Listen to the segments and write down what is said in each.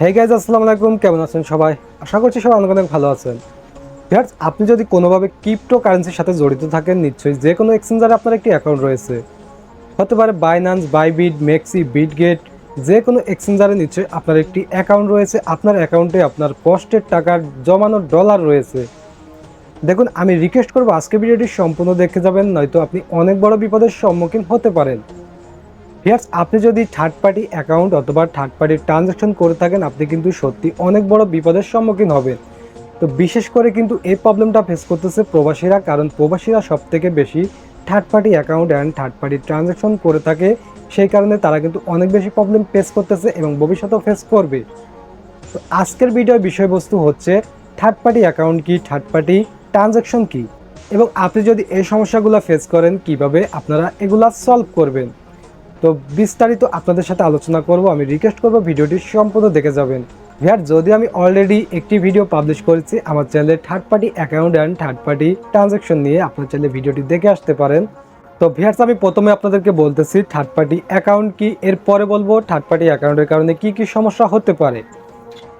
Hey guys আসসালামু আলাইকুম। কেমন আছেন সবাই? আশা করছি সবাই অনেক অনেক ভালো আছেন। ভিউয়ার্স আপনি যদি কোনোভাবে ক্রিপ্টো কারেন্সির সাথে জড়িত থাকেন, নিশ্চয়ই যে কোনো এক্সচেঞ্জারে আপনার একটি অ্যাকাউন্ট রয়েছে। হতে পারে বাইনান্স বাইবিট মেক্সি বিটগেট যে কোনো এক্সচেঞ্জারে নিশ্চয়ই আপনার একটি অ্যাকাউন্ট রয়েছে। আপনার অ্যাকাউন্টে আপনার কষ্টের টাকার জমানো ডলার রয়েছে। দেখুন, আমি রিকোয়েস্ট করব আজকে ভিডিওটি সম্পূর্ণ দেখে যাবেন, নয়তো আপনি অনেক বড় বিপদের সম্মুখীন হতে পারেন। ভিয়ার্স আপনি যদি থার্ড পার্টি অ্যাকাউন্ট অথবা থার্ড পার্টির ট্রানজ্যাকশন করে থাকেন, আপনি কিন্তু সত্যি অনেক বড় বিপদের সম্মুখীন হবেন। তো বিশেষ করে কিন্তু এই প্রবলেমটা ফেস করতেছে প্রবাসীরা, কারণ প্রবাসীরা সব থেকে বেশি third party account and third party transaction করে থাকে। সেই কারণে তারা কিন্তু অনেক বেশি প্রবলেম ফেস করতেছে এবং ভবিষ্যতেও ফেস করবে। তো আজকের ভিডিওর বিষয়বস্তু হচ্ছে থার্ড পার্টি অ্যাকাউন্ট কি থার্ড পার্টি ট্রানজ্যাকশন কি? এবং আপনি যদি এই সমস্যাগুলো ফেস করেন, কীভাবে আপনারা এগুলা সলভ করবেন? তো বিস্তারিত আপনাদের সাথে আলোচনা করব, আমি রিকোয়েস্ট করব ভিডিওটি সম্পূর্ণ দেখে যাবেন। ভিয়ার, যদি আমি অলরেডি একটি ভিডিও পাবলিশ করেছি, আমার চ্যানেলে third party account and third party transaction নিয়ে আপনার চ্যানেলে ভিডিওটি দেখে আসতে পারেন। তো ভিয়ার্স, আমি প্রথমে আপনাদেরকে বলতেছি থার্ড পার্টি অ্যাকাউন্ট কি এরপরে বলব থার্ড পার্টি অ্যাকাউন্টের কারণে কি কি সমস্যা হতে পারে।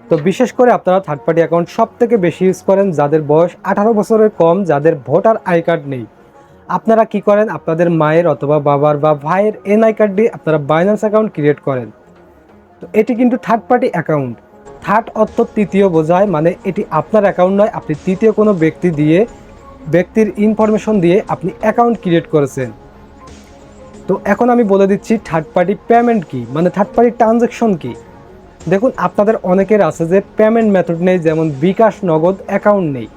তো বিশেষ করে আপনারা থার্ড পার্টি অ্যাকাউন্ট সব থেকে বেশি ইউজ করেন যাদের বয়স আঠারো বছরের কম, যাদের ভোটার আই কার্ড নেই। আপনারা কি করেন? আপনাদের মায়ের অথবা বাবার বা ভাইয়ের এনআই কার্ড দিয়ে আপনারা বাইন্যান্স অ্যাকাউন্ট ক্রিয়েট করেন। তো এটি কিন্তু থার্ড পার্টি অ্যাকাউন্ট থার্ড অর্থ তৃতীয় বোঝায় মানে এটি আপনার অ্যাকাউন্ট নয়, আপনি তৃতীয় কোনো ব্যক্তি দিয়ে, ব্যক্তির ইনফরমেশন দিয়ে আপনি অ্যাকাউন্ট ক্রিয়েট করেছেন। তো এখন আমি বলে দিচ্ছি থার্ড পার্টি পেমেন্ট কি? মানে থার্ড পার্টি ট্রানজ্যাকশন কি? দেখুন, আপনাদের অনেকের আছে যে পেমেন্ট মেথড নেই, যেমন বিকাশ নগদ অ্যাকাউন্ট নেই।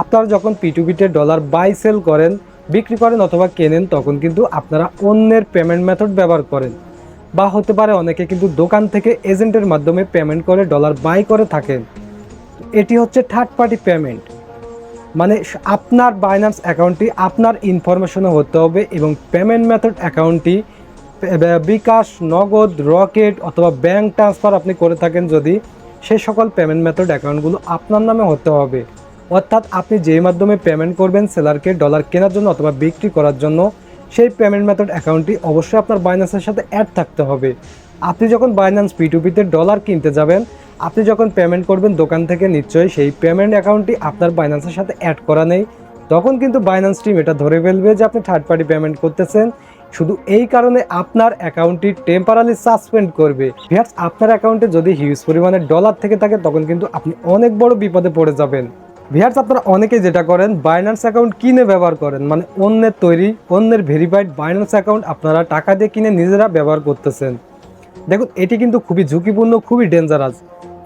আপনারা যখন পিটুপিতে ডলার বাই সেল করেন বিক্রি করেন অথবা কেনেন, তখন কিন্তু আপনারা অন্যের পেমেন্ট মেথড ব্যবহার করেন। বা হতে পারে অনেকে কিন্তু দোকান থেকে এজেন্টের মাধ্যমে পেমেন্ট করে ডলার বাই করে থাকেন। এটি হচ্ছে থার্ড পার্টি পেমেন্ট মানে আপনার বাইন্যান্স অ্যাকাউন্টটি আপনার ইনফরমেশনে হতে হবে এবং পেমেন্ট মেথড অ্যাকাউন্টটি বিকাশ, নগদ, রকেট অথবা ব্যাংক ট্রান্সফার আপনি করে থাকেন যদি সেই সকল পেমেন্ট মেথড অ্যাকাউন্টগুলো আপনার নামে হতে হবে। অর্থাৎ আপনি যেই মাধ্যমে পেমেন্ট করবেন সেলারকে ডলার কেনার জন্য অথবা বিক্রি করার জন্য, সেই পেমেন্ট মেথড অ্যাকাউন্টটি অবশ্যই আপনার বাইন্যান্সের সাথে অ্যাড থাকতে হবে। আপনি যখন বাইন্যান্স পিটুপিতে ডলার কিনতে যাবেন, আপনি যখন পেমেন্ট করবেন দোকান থেকে, নিশ্চয়ই সেই পেমেন্ট অ্যাকাউন্টটি আপনার বাইন্যান্সের সাথে অ্যাড করা নেই। তখন কিন্তু বাইন্যান্স টিম এটা ধরে ফেলবে যে আপনি থার্ড পার্টি পেমেন্ট করতেছেন। শুধু এই কারণে আপনার অ্যাকাউন্টটি টেম্পারালি সাসপেন্ড করবে। ভিয়ার্স আপনার অ্যাকাউন্টে যদি হিউজ পরিমাণে ডলার থেকে থাকে, তখন কিন্তু আপনি অনেক বড় বিপদে পড়ে যাবেন। ভিয়ার্স, আপনারা অনেকে যেটা করেন বাইন্যান্স অ্যাকাউন্ট কিনে ব্যবহার করেন। মানে অন্যের তৈরি, অন্যের ভেরিফাইড বাইন্যান্স অ্যাকাউন্ট আপনারা টাকা দিয়ে কিনে নিজেরা ব্যবহার করতেছেন। দেখুন, এটি কিন্তু খুবই ঝুঁকিপূর্ণ, খুবই ডেঞ্জারাস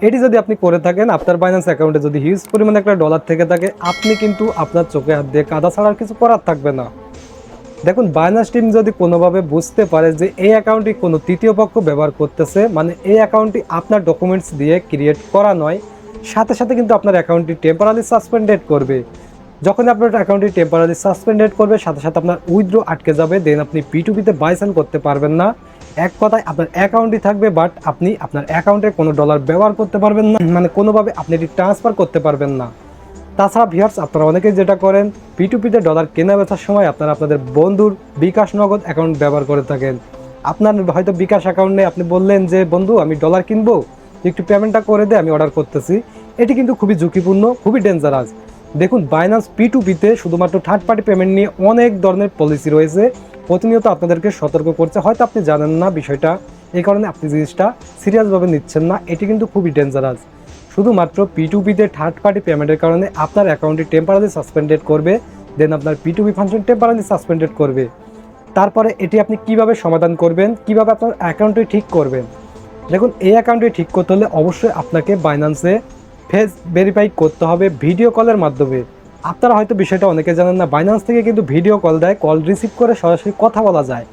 এটি যদি আপনি করে থাকেন, আপনার বাইন্যান্স অ্যাকাউন্টে যদি হিউজ পরিমাণে একটা ডলার থেকে থাকে, আপনি কিন্তু আপনার চোখে হাত দিয়ে কাদা ছাড়ার কিছু করার থাকবে না। দেখুন বাইনাস টিম যদি কোনোভাবে বুঝতে পারে যে এই অ্যাকাউন্টটি কোনো তৃতীয় পক্ষ ব্যবহার করতেছে মানে এই অ্যাকাউন্টটি আপনার ডকুমেন্টস দিয়ে ক্রিয়েট করা নয় সাথে সাথে কিন্তু আপনার অ্যাকাউন্টটি টেম্পারালি সাসপেন্ডেড করবে। যখন আপনার অ্যাকাউন্টটি টেম্পারালি সাসপেন্ডেড করবে, সাথে সাথে আপনার উইথড্র আটকে যাবে দেন আপনি পিটুপিতে বাই সেল করতে পারবেন না। এক কথায় আপনার অ্যাকাউন্টই থাকবে বাট আপনি আপনার অ্যাকাউন্টে কোনো ডলার ব্যবহার করতে পারবেন না। মানে কোনোভাবে আপনি এটি ট্রান্সফার করতে পারবেন না। তাছাড়া ভিউয়ার্স আপনারা অনেকেই যেটা করেন পিটুপিতে ডলার কেনা বেচার সময় আপনারা আপনাদের বন্ধুর বিকাশ নগদ অ্যাকাউন্ট ব্যবহার করে থাকেন। আপনার হয়তো বিকাশ অ্যাকাউন্টে আপনি বললেন যে, বন্ধু, আমি ডলার কিনবো, একটু পেমেন্টটা করে দে, আমি অর্ডার করতেছি। এটি কিন্তু খুবই ঝুঁকিপূর্ণ, খুবই ডেঞ্জারাস দেখুন বাইনান্স পি টু পিতে শুধুমাত্র থার্ড পার্টি পেমেন্ট নিয়ে অনেক ধরনের পলিসি রয়েছে। প্রতিনিয়ত আপনাদেরকে সতর্ক করছে। হয়তো আপনি জানেন না বিষয়টা, এই কারণে আপনি জিনিসটা সিরিয়াসভাবে নিচ্ছেন না। এটি কিন্তু খুবই ডেঞ্জারাস শুধুমাত্র পি টু পিতে থার্ড পার্টি পেমেন্টের কারণে আপনার অ্যাকাউন্টটি টেম্পারালি সাসপেন্ডেড করবে দেন আপনার P to P function temporarily suspended করবে। তারপরে এটি আপনি কীভাবে সমাধান করবেন, কীভাবে আপনার অ্যাকাউন্টটি ঠিক করবেন? দেখুন, এই অ্যাকাউন্টটি ঠিক করতে হলে অবশ্যই আপনাকে বাইন্যান্সে ফেস ভেরিফাই করতে হবে ভিডিও কলের মাধ্যমে। আপনারা হয়তো বিষয়টা অনেকে জানেন না বাইন্যান্স থেকে কিন্তু ভিডিও কল দেয়, কল রিসিভ করে সরাসরি কথা বলা যায়।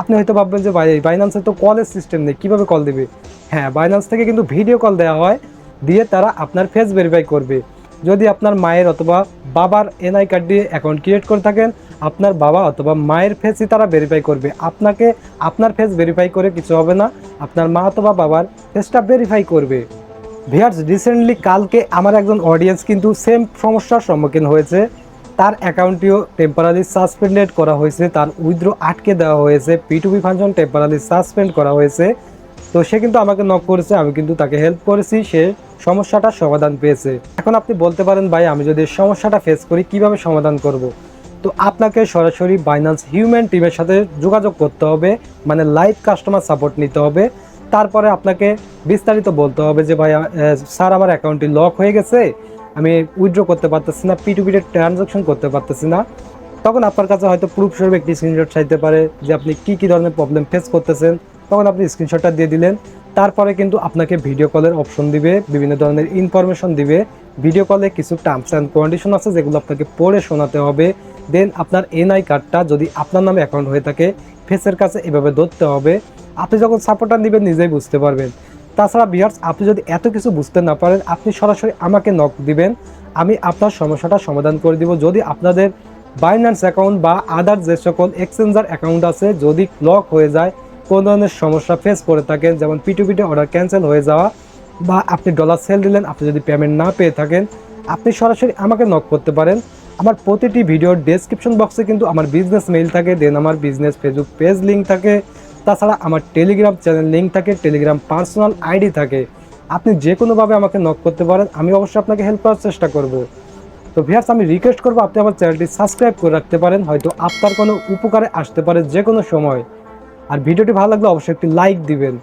আপনি হয়তো ভাববেন যে বাইন্যান্সে তো কলের সিস্টেম নেই, কীভাবে কল দেবে? হ্যাঁ বাইন্যান্স থেকে কিন্তু ভিডিও কল দেওয়া হয়, দিয়ে তারা আপনার ফেস ভেরিফাই করবে। যদি আপনার মায়ের অথবা বাবার এনআই কার্ড দিয়ে অ্যাকাউন্ট ক্রিয়েট করে থাকেন, আপনার বাবা অথবা মায়ের ফেসই তারা ভেরিফাই করবে। আপনাকে আপনার ফেস ভেরিফাই করে কিছু হবে না, আপনার মা অথবা বাবার ফেসটা ভেরিফাই করবে। ভিয়ার্স রিসেন্টলি কালকে আমার একজন অডিয়েন্স কিন্তু সেম সমস্যার সম্মুখীন হয়েছে। তার অ্যাকাউন্টটিও টেম্পারারি সাসপেন্ডেড করা হয়েছে। তার উইথড্র আটকে দেওয়া হয়েছে। P to P function temporary suspend করা হয়েছে। তো সে কিন্তু আমাকে নক করেছে, আমি কিন্তু তাকে হেল্প করেছি। সে সমস্যাটা সমাধান পেয়েছে। এখন আপনি বলতে পারেন, ভাই, আমি যদি সমস্যাটা ফেস করি, কীভাবে সমাধান করব? তো আপনাকে সরাসরি বাইন্যান্স হিউম্যান টিমের সাথে যোগাযোগ করতে হবে। মানে লাইভ কাস্টমার সাপোর্ট নিতে হবে। তারপরে আপনাকে বিস্তারিত বলতে হবে যে ভাই স্যার আমার অ্যাকাউন্টটি লক হয়ে গেছে, আমি উইথড্র করতে পারতেছি না পি টু পিতে ট্রানজাকশন করতে পারতেছি না। তখন আপনার কাছে হয়তো প্রুফ স্বরূপ একটি স্ক্রিনশট চাইতে পারে যে আপনি কি কি ধরনের প্রবলেম ফেস করতেছেন। তখন আপনি স্ক্রিনশটটা দিয়ে দিলেন। তারপরে কিন্তু আপনাকে ভিডিও কলের অপশন দিবে, বিভিন্ন ধরনের ইনফরমেশন দিবে। ভিডিও কলে কিছু টার্মস অ্যান্ড কন্ডিশন আছে যেগুলো আপনাকে পড়ে শোনাতে হবে। দেন আপনার এনআই কার্ডটা যদি আপনার নামে অ্যাকাউন্ট হয়ে থাকে ফেসের কাছে এভাবে ধরতে হবে। আপনি যখন সাপোর্টার দিবেন নিজেই বুঝতে পারবেন। তাছাড়া বিহার্স আপনি যদি এত কিছু বুঝতে না পারেন, আপনি সরাসরি আমাকে নক দিবেন। আমি আপনার সমস্যাটা সমাধান করে দিব। যদি আপনাদের বাইন্যান্স অ্যাকাউন্ট বা আদার যে সকল এক্সচেঞ্জার অ্যাকাউন্ট আছে, যদি লক হয়ে যায়, কোনো ধরনের সমস্যা ফেস করে থাকেন, যেমন পিটুপিটে অর্ডার ক্যান্সেল হয়ে যাওয়া, বা আপনি ডলার সেল দিলেন, আপনি যদি পেমেন্ট না পেয়ে থাকেন, আপনি সরাসরি আমাকে নক করতে পারেন। আমার প্রতিটি ভিডিওর ডেসক্রিপশন বক্সে কিন্তু আমার বিজনেস মেইল থাকে দেন আমার বিজনেস ফেসবুক পেজ লিঙ্ক থাকে। তাছাড়া আমার টেলিগ্রাম চ্যানেল লিঙ্ক থাকে টেলিগ্রাম পার্সোনাল আইডি থাকে। আপনি যে কোনোভাবে আমাকে নক করতে পারেন, আমি অবশ্যই আপনাকে হেল্প করার চেষ্টা করব। তো ভিয়ার্স আমি রিকোয়েস্ট করব আপনি আমার চ্যানেলটি সাবস্ক্রাইব করে রাখতে পারেন, হয়তো আপনার কোনো উপকারে আসতে পারে যে কোনো সময়। আর ভিডিওটি ভালো লাগলে অবশ্যই একটি লাইক দিবেন।